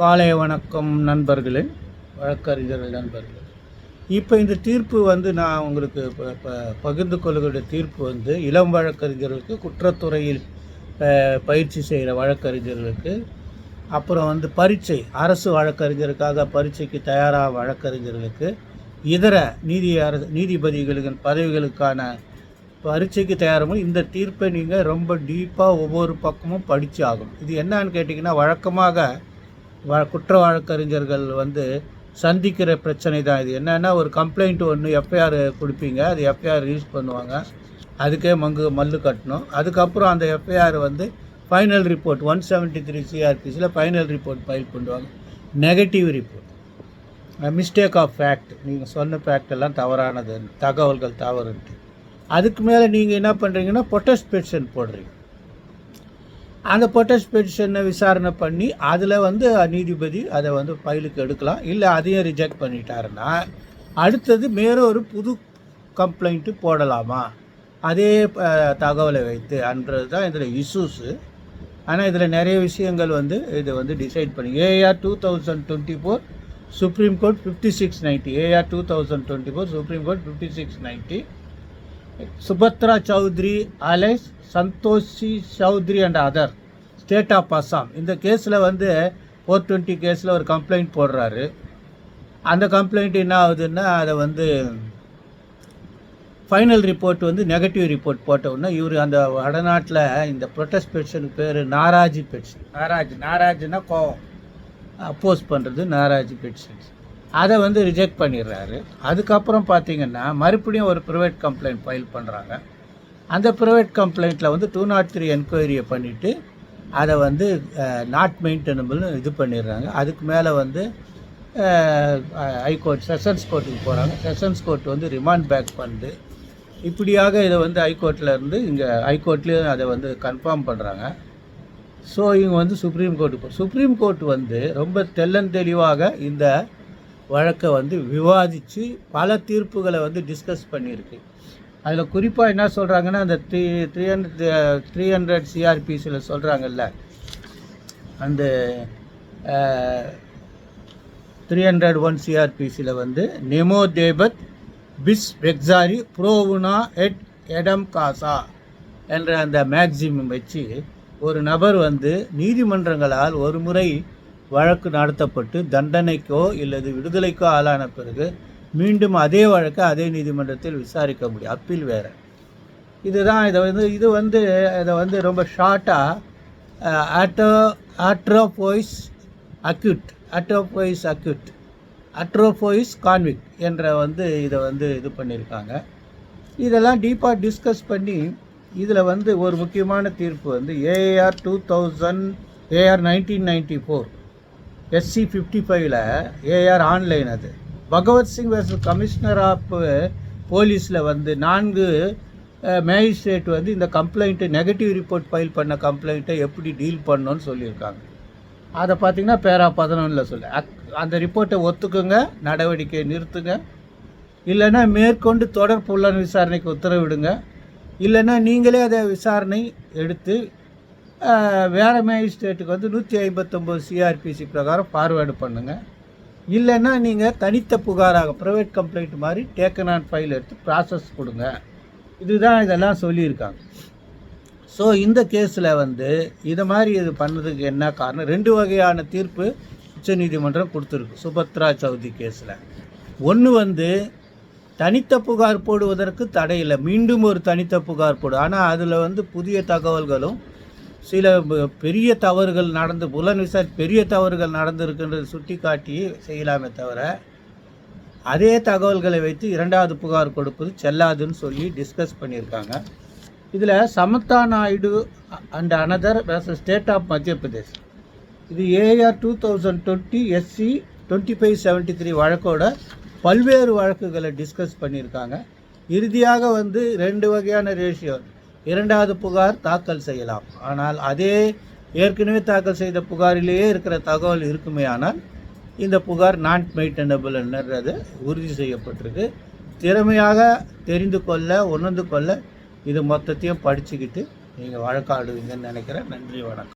காலை வணக்கம் நண்பர்களே. வழக்கறிஞர்கள் நண்பர்களே. இப்போ இந்த தீர்ப்பு வந்து நான் உங்களுக்கு இப்போ பகிர்ந்து கொள்ளுகிற தீர்ப்பு வந்து இளம் வழக்கறிஞர்களுக்கு குற்றத்துறையில் பயிற்சி செய்கிற வழக்கறிஞர்களுக்கு அப்புறம் வந்து பரீட்சை அரசு வழக்கறிஞருக்காக பரீட்சைக்கு தயாராக வழக்கறிஞர்களுக்கு இதர நீதி அரசு நீதிபதிகளுக்கு பதவிகளுக்கான பரீட்சைக்கு தயாராகும் இந்த தீர்ப்பை நீங்கள் ரொம்ப டீப்பாக ஒவ்வொரு பக்கமும் படித்து ஆகணும். இது என்னன்னு கேட்டிங்கன்னா வழக்கமாக குற்ற வழக்கறிஞர்கள் வந்து சந்திக்கிற பிரச்சனை தான் இது. என்னென்னா ஒரு கம்ப்ளைண்ட் ஒன்று எஃப்ஐஆர் கொடுப்பீங்க. அது எஃப்ஐஆர் ரிலீஸ் பண்ணுவாங்க. அதுக்கே மங்கு மல்லு கட்டணும். அதுக்கப்புறம் அந்த எஃப்ஐஆர் வந்து final report one seventy three சிஆர்பிஸில் final report file பண்ணுவாங்க. Negative report mistake of fact நீங்கள் சொன்ன ஃபேக்ட் எல்லாம் தவறானது. தகவல்கள் தவறுன்ட்டு. அதுக்கு மேலே நீங்கள் என்ன பண்ணுறீங்கன்னா பொட்டஸ்பெட்ஷன் போடுறீங்க. அந்த பொட்டஸ் பெட்டிஷனை விசாரணை பண்ணி அதில் வந்து நீதிபதி அதை வந்து ஃபைலுக்கு எடுக்கலாம். இல்லை அதையும் ரிஜெக்ட் பண்ணிட்டாருன்னா அடுத்தது மேலும் ஒரு புது கம்ப்ளைண்ட்டு போடலாமா? அதே தகவலை வைத்து அன்றது தான் இதில் இஷ்யூஸு ஆனால் இதில் நிறைய விஷயங்கள் வந்து இது வந்து டிசைட் பண்ணி AR two thousand twenty four supreme court fifty six ninety AR two thousand twenty four supreme court fifty six ninety Subhadra Chaudhary alias Santoshi Chaudhary and other state of Assam இந்த கேஸில் வந்து four twenty கேஸில் ஒரு complaint போடுறாரு. அந்த complaint என்ன ஆகுதுன்னா அதை வந்து ஃபைனல் ரிப்போர்ட் வந்து நெகட்டிவ் ரிப்போர்ட் போட்ட உடனே இவர் அந்த வடநாட்டில் இந்த ப்ரொட்டஸ்ட் பெட்டிஷனுக்கு பேர் நாராஜி பெட்டிஷன் நாராஜ் நாராஜ்னா கோவம். அப்போஸ் பண்ணுறது நாராஜி பெட்டிஷன்ஸ் அதை வந்து ரிஜெக்ட் பண்ணிடுறாரு. அதுக்கப்புறம் பார்த்தீங்கன்னா மறுபடியும் ஒரு ப்ரைவேட் கம்ப்ளைண்ட் ஃபைல் பண்ணுறாங்க அந்த ப்ரைவேட் கம்ப்ளைண்ட்டில் வந்து டூ நாட் த்ரீ என்கொயரியை பண்ணிவிட்டு அதை வந்து நாட் மெயின்டெனபிள்னு இது பண்ணிடுறாங்க. அதுக்கு மேலே வந்து ஹைகோர்ட் செஷன்ஸ் கோர்ட்டுக்கு போகிறாங்க செஷன்ஸ் கோர்ட் வந்து ரிமாண்ட் பேக் பண்ணுது இப்படியாக இதை வந்து ஹைகோர்ட்டில் இருந்து இங்கே ஹைகோர்ட்லேயும் அதை வந்து கன்ஃபார்ம் பண்ணுறாங்க ஸோ இவங்க வந்து சுப்ரீம் கோர்ட்டுக்கு சுப்ரீம் கோர்ட் வந்து ரொம்ப தெல்லன் தெளிவாக இந்த வழக்கை வந்து விவாதித்து பல தீர்ப்புகளை வந்து டிஸ்கஸ் பண்ணியிருக்கு. அதில் குறிப்பாக என்ன சொல்கிறாங்கன்னா அந்த three three hundred three hundred சிஆர்பிஸில் சொல்கிறாங்கல்ல அந்த த்ரீ ஹண்ட்ரட் ஒன் சிஆர்பிசியில் வந்து நெமோ தேபத் பிஸ் வெக்ஸாரி ப்ரோவுனா எட் எடம் காசா என்ற அந்த மேக்சிமம் வச்சு ஒரு நபர் வந்து நீதிமன்றங்களால் ஒரு முறை வழக்கு நடத்தப்பட்டு தண்டனைக்கோ இல்லது விடுதலைக்கோ ஆளான பிறகு மீண்டும் அதே வழக்கை அதே நீதிமன்றத்தில் விசாரிக்க முடியும். அப்பீல் வேறு. இதுதான் இதை வந்து இது வந்து இதை வந்து ரொம்ப ஷார்ட்டாக auto autrefois acquit autrefois acquit autrefois convict என்ற வந்து இதை வந்து இது பண்ணியிருக்காங்க. இதெல்லாம் டீப்பாக டிஸ்கஸ் பண்ணி இதில் வந்து ஒரு முக்கியமான தீர்ப்பு வந்து AR two thousand AR nineteen ninety four SC fifty ஃபைவ்ல ஏஆர் ஆன்லைன் அது. Bhagwat Singh versus commissioner of போலீஸில் வந்து நான்கு uh, மேஜிஸ்ட்ரேட் வந்து இந்த கம்ப்ளைண்ட்டு நெகட்டிவ் ரிப்போர்ட் ஃபைல் பண்ண கம்ப்ளைண்ட்டை எப்படி டீல் பண்ணணும்னு சொல்லியிருக்காங்க. அதை பார்த்தீங்கன்னா பேரா பதினொன்றில் சொல்லு. அக் அந்த ரிப்போர்ட்டை ஒத்துக்குங்க நடவடிக்கையை நிறுத்துங்க. இல்லைன்னா மேற்கொண்டு தொடர் புலன் விசாரணைக்கு உத்தரவிடுங்க. இல்லைன்னா நீங்களே அதை விசாரணை எடுத்து வேற மேஜிஸ்ட்ரேட்டுக்கு வந்து நூற்றி ஐம்பத்தொம்போது சிஆர்பிசி பிரகாரம் ஃபார்வேர்டு பண்ணுங்கள் இல்லைன்னா நீங்கள் தனித்த புகாராக ப்ரைவேட் கம்ப்ளைண்ட் மாதிரி டேக்கன் ஆன் ஃபைல் எடுத்து ப்ராசஸ் கொடுங்க. இதுதான் இதெல்லாம் சொல்லியிருக்காங்க. ஸோ இந்த கேஸில் வந்து இதை மாதிரி இது பண்ணதுக்கு என்ன காரணம்? ரெண்டு வகையான தீர்ப்பு உச்சநீதிமன்றம் கொடுத்துருக்கு சுபத்ரா சௌதி கேஸில் ஒன்று வந்து தனித்த புகார் போடுவதற்கு தடையில்லை மீண்டும் ஒரு தனித்த புகார் போடு. ஆனால் அதில் வந்து புதிய தகவல்களும் சில பெரிய தவறுகள் நடந்து புலன் விசாரி பெரிய தவறுகள் நடந்திருக்குன்றது சுட்டி காட்டி செய்யலாமே தவிர அதே தகவல்களை வைத்து இரண்டாவது புகார் கொடுப்பது செல்லாதுன்னு சொல்லி டிஸ்கஸ் பண்ணியிருக்காங்க. இதில் Samata Naidu and another state of Madhya Pradesh இது AR two thousand twenty SC twenty five seventy three வழக்கோட பல்வேறு வழக்குகளை டிஸ்கஸ் பண்ணியிருக்காங்க. இறுதியாக வந்து ரெண்டு வகையான ரேஷியோ இரண்டாவது புகார் தாக்கல் செய்யலாம். ஆனால் அதே ஏற்கனவே தாக்கல் செய்த புகாரிலேயே இருக்கிற தகவல் இருக்குமே ஆனால் இந்த புகார் நான் மெயின்டனபிள்ன்றது உறுதி செய்யப்பட்டிருக்கு. திறமையாக தெரிந்து கொள்ள உணர்ந்து கொள்ள இது மொத்தத்தையும் படிச்சுக்கிட்டு நீங்கள் வழக்காடுவீங்கன்னு நினைக்கிறேன். நன்றி வணக்கம்.